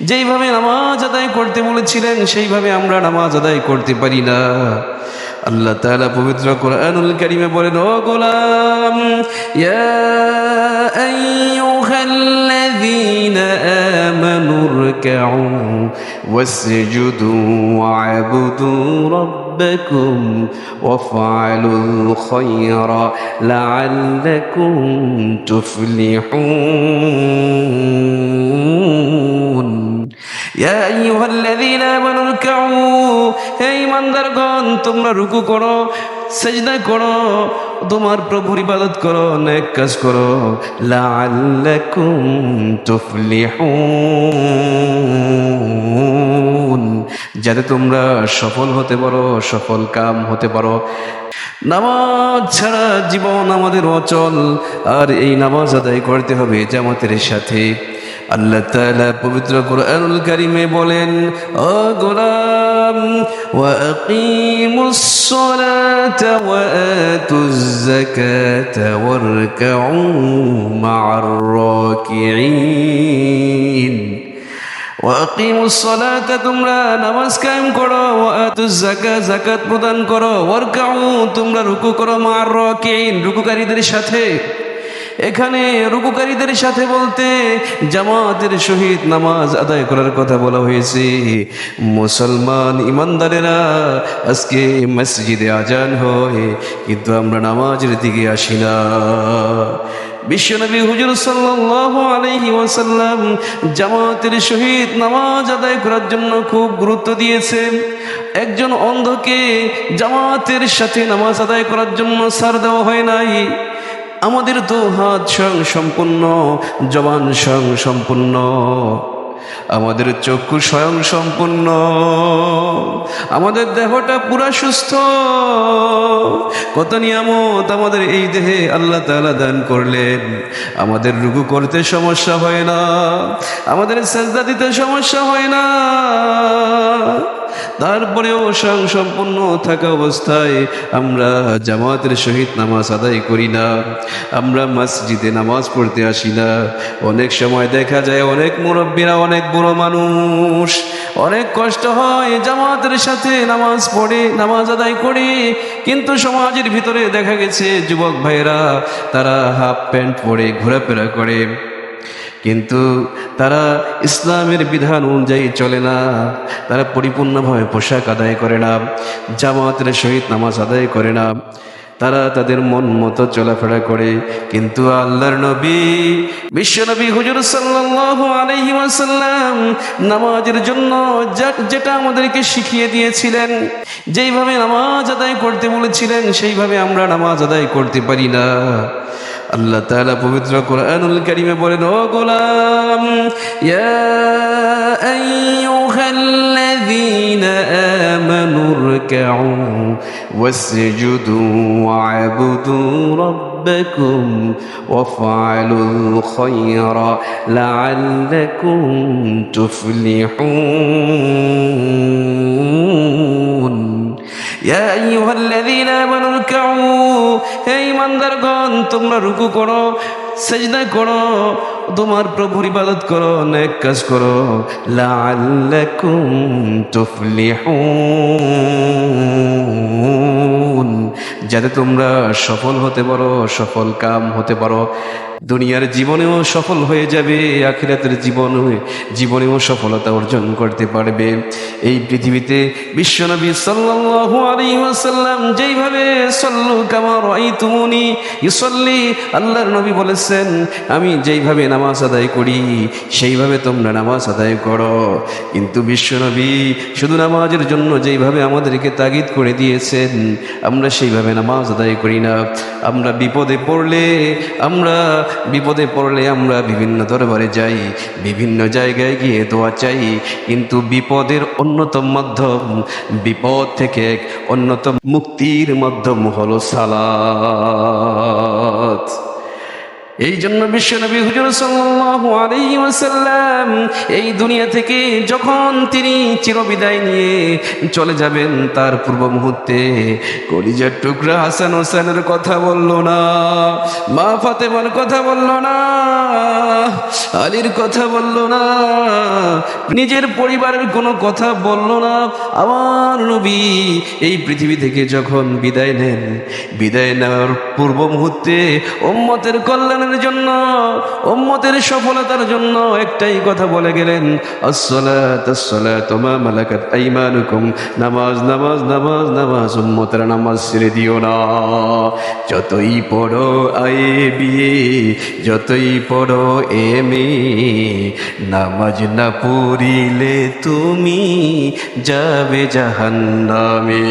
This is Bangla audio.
যেইভাবে নামাজ আদায় করতে বলেছিলেন, সেইভাবে আমরা নামাজ আদায় করতে পারি না। আল্লাহ তাআলা পবিত্র কোরআনুল কারীমে বলেন, ও গোলাম, ইয়া আইয়ুহাল্লাযীনা আমানু রুকউ ওয়াসজুদু ওয়া'বুদু রাব্বাকুম ওয়াফআলুল খায়রা লা'আল্লাকুম তুফলিহুন হে তোমরা রুকু করো, সেজদা করো, তোমার প্রভুর ইবাদত করো, নেক কাজ করো। লাআল্লাকুম তুফলিহুন, যাতে তোমরা সফল হতে পারো, সফল কাম হতে পারো। নামাজ ছাড়া জীবন আমাদের অচল, আর এই নামাজ আদায় করতে হবে জামাতের সাথে। আল্লাহ তাআলা পবিত্র কোরআনুল কারিমে বলেন, ও গোলাম সালাতা ওয়া আতুজ যাকাতা ওয়ারকাউ মা'আর রাকিঈন। ওয়াকিমুস তোমরা নামাজ কায়েম করো, ওয়া আতুজ যাকাত যাকাত প্রদান করো, ওয়ারকাউ, তোমরা রুকু করো মা'আর রাকিঈন, রুকুকারীদের সাথে। এখানে রুকুকারীদের সাথে বলতে জামাতের সহিত নামাজ আদায় করার কথা বলা হয়েছে। মুসলমান ইমানদারেরা আজকে মসজিদে আজান হয়, কিন্তু আমরা নামাজের দিকে আসি না। বিশ্বনবী হুজুর সাল্লাল্লাহু আলাইহি ওয়াসাল্লাম জামাতের সহিত নামাজ আদায় করার জন্য খুব গুরুত্ব দিয়েছেন। একজন অন্ধকে জামাতের সাথে নামাজ আদায় করার জন্য সার দেওয়া হয় নাই। আমাদের তো হাত স্বয়ং সম্পূর্ণ, জবান স্বয়ং সম্পূর্ণ। আমাদের চক্ষু স্বয়ং সম্পূর্ণ। আমাদের দেহটা পুরা সুস্থ। কত নিয়ামত আমাদের এই দেহে আল্লাহ তাআলা দান করলেন। আমাদের রুগু করতে সমস্যা হয় না। আমাদের সেজদা দিতে সমস্যা হয় না। তারপরেও সম্পূর্ণ থাকা অবস্থায় আমরা জামাতের সহিত নামাজ আদায় করি না, আমরা মসজিদে নামাজ পড়তে আসি না। অনেক সময় দেখা যায় অনেক মুরব্বীরা অনেক বুড়ো মানুষ, অনেক কষ্ট হয় জামাতের সাথে নামাজ পড়ে, নামাজ আদায় করে। কিন্তু সমাজের ভিতরে দেখা গেছে যুবক ভাইরা তারা হাফ প্যান্ট পরে ঘোরাফেরা করে। কিন্তু তারা ইসলামের বিধান অনুযায়ী চলে না। তারা পরিপূর্ণভাবে পোশাক আদায় করে না, জামাতের সহিত নামাজ আদায় করে না। তারা তাদের মন মতো চলাফেরা করে, কিন্তু আল্লাহর নবী বিশ্বনবী হুজুর সাল্লাল্লাহু নামাজের জন্য যেটা আমাদেরকে শিখিয়ে দিয়েছিলেন, যেইভাবে নামাজ আদায় করতে বলেছিলেন, সেইভাবে আমরা নামাজ আদায় করতে পারি না। আল্লাহ তাআলা পবিত্র কোরআনুল কারীমে বলেন, ও গোলাম, ইয়া আইয়ুহাল্লাযীনা আমানু রুকউ ওয়াসজুদু ওয়া'বুদু রাব্বাকুম ওয়াফআলুল খায়রা লা'আল্লাকুম তুফলিহুন ইয়া হে তোমরা রুকু করো, সেজদা করো, তোমার প্রভুর ইবাদত করো, নেক কাজ করো। লাআল্লাকুম তুফলিহুন। যাতে তোমরা সফল হতে পারো, সফল কাম হতে পারো। দুনিয়ার জীবনেও সফল হয়ে যাবে, আখিরাতের জীবন, জীবনেও সফলতা অর্জন করতে পারবে। এই পৃথিবীতে বিশ্বনবী সাল্লাল্লাহু আলাইহি ওয়াসাল্লাম যেইভাবে, সল্লু কামা রাআইতুমুনি ইউসাল্লি আল্লাহর নবী বলেছেন, আমি যেইভাবে নামাজ আদায় করি, সেইভাবে তোমরা নামাজ আদায় করো। কিন্তু বিশ্বনবী শুধু নামাজের জন্য যেইভাবে আমাদেরকে তাগিদ করে দিয়েছেন, আমরা সেইভাবে নামাজ আদায় করি না। আমরা বিপদে পড়লে, আমরা বিপদে পড়লে আমরা বিভিন্ন দরবারে যাই, বিভিন্ন জায়গায় গিয়ে দোয়া চাই। কিন্তু বিপদের অন্যতম মাধ্যম, বিপদ থেকে এক অন্যতম মুক্তির মাধ্যম হলো সালাত। এই জন্য বিশ্বনবী হুজুর ওয়াসাল্লাম এই দুনিয়া থেকে যখন তিনি চিরবিদায় নিয়ে চলে যাবেন, তার পূর্ব মুহূর্তে কলিজার টুকরা হাসান হোসেনের কথা বলল না, মা ফাতেমার কথা বলল না, আলীর কথা বলল না, নিজের পরিবারের কোনো কথা বলল না। আমার নবী এই পৃথিবী থেকে যখন বিদায় নেন, বিদায় নেওয়ার পূর্ব মুহূর্তে ওম্মতের কল্যাণের জন্য ওম্মতের সফলতার জন্য একটাই কথা বলে গেলেন, আসসালাত মালাকাত নামাজ নামাজ নামাজ নামাজ, উম্মতের নামাজ ছেড়ে দিও না। যতই পড়ো আয়ে বিয়ে যতই পড়ো এমে নামাজ না পড়িলে তুমি যাবে জাহান্নামে।